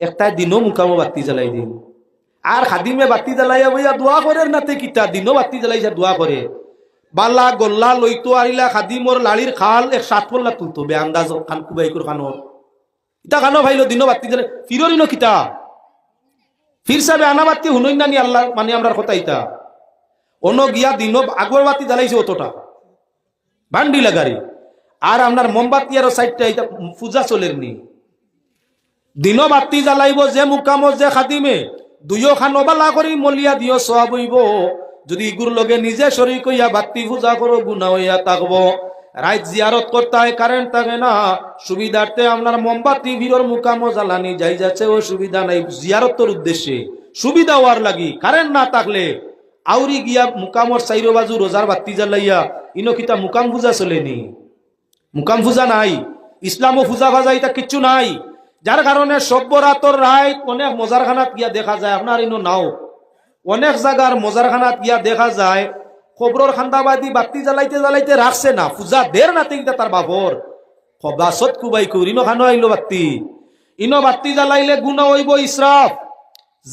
একটা দিনও মুকামো বাতি জ্বালাই দিন। আর খাদিমে বাতি জ্বালাইয়া বইয়া দোয়া করে নাতে কিতা? দিনও বাতি জ্বালাইয়া দোয়া করে। বালা গল্লা লইতো আরিলা খাদিমর লালির খাল এক সাত পল্লা তুলতো, বে আন্দাজ খান কুবাইকুর খানোর ইতা খানো ভাইলো, দিনও বাতি জ্বালাই ফিররিনো কিতা? ফির সাবে আনা বাতি হুনই নানি আল্লাহ মানে আমরা কথা ইতা। অন্য গিয়া দিনও আগর বাতি জ্বালাইছে অতটা। ভান্ডি লাগারি আর আপনার মোমবাতি আর সাইডটা পূজা চলের নি। দিনও বাতি জ্বালাইব, যে মুকামত যে খাদিমে। দুইও খানবালা করি মলিয়া দিও সব হইব। যদি ইগুর লগে নিজে শরীর কইয়া বাতি পূজা করো গুণা হইয়া থাকব রাইত জিয়ারত করতে হয় কারেন্ট থাকে না। সুবিধার্থে আপনার মোমবাতি ভিড়র মুকামো, জ্বালানি যাই যাচ্ছে, ও সুবিধা নাই। জিয়ারতর উদ্দেশ্যে। সুবিধা হওয়ার লাগি কারেন্ট না থাকলে আউরি গিয়া মুকামর চাইরো বাজু রোজার বাতি জ্বালাইয়া ইনকিতা মুকাম পূজা চলেনি মুকাম পূজা নাই। ইসলামও পূজা ভাজা এটা কিচ্ছু নাই। যার কারণে সভ্যরাতর রায় অনেক মজারখানাত গিয়া দেখা যায়। আপনার ইনো নাও। অনেক জায়গার মজারখানাত গিয়া দেখা যায়। খবরর খান্দাবাদি বাতি জ্বালাইতে জ্বালাইতে রাখছে না। পূজা দের না তিনটা তার বাবর খবাসত কুবাই কুর ইনো খানো আইলো বাতি। ইনো বাতি জ্বালাইলে গুণ হইব ইসরাফ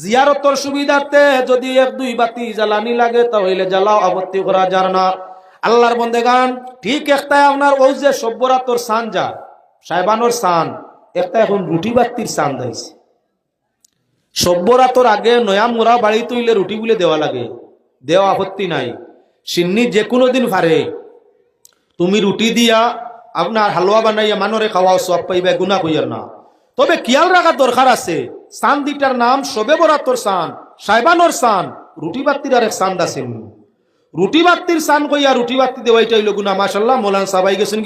জিয়ারতর সুবিধার্থে যদি এক, দুই বাতি জ্বালানি লাগে, তাহলে জ্বালাও, আপত্তি করা যার না। আল্লাহর বন্দেগান, ঠিক একটা আপনার ওই যে সভ্যরাতর সান যা। সাহেবানোর সান। একটা এখন রুটি বাতির সান দিয়েছে সভ্যরাতর আগে নয়া মোরা বাড়ি তুইলে রুটি বলে দেওয়া লাগে দেওয়া আপত্তি নাই। সিন্নি যে কোনো দিন পারে তুমি রুটি দিয়া আপনার হালুয়া বানাইয়া মানুরে খাওয়াও সব পাইবে, গুণা কইয়ার না তবে কিয়াল রাখার দরকার আছে? সান দিটার নাম সবে বরাতর সান সাইবানোর সান রুটি বাত্তির আর এক সান আছে রুটি বাত্তির সান কইয়া রুটি বাত্তি দেওয়াইটাই গুণা মাসাল্লাহ মোলান সাবাই গেছেন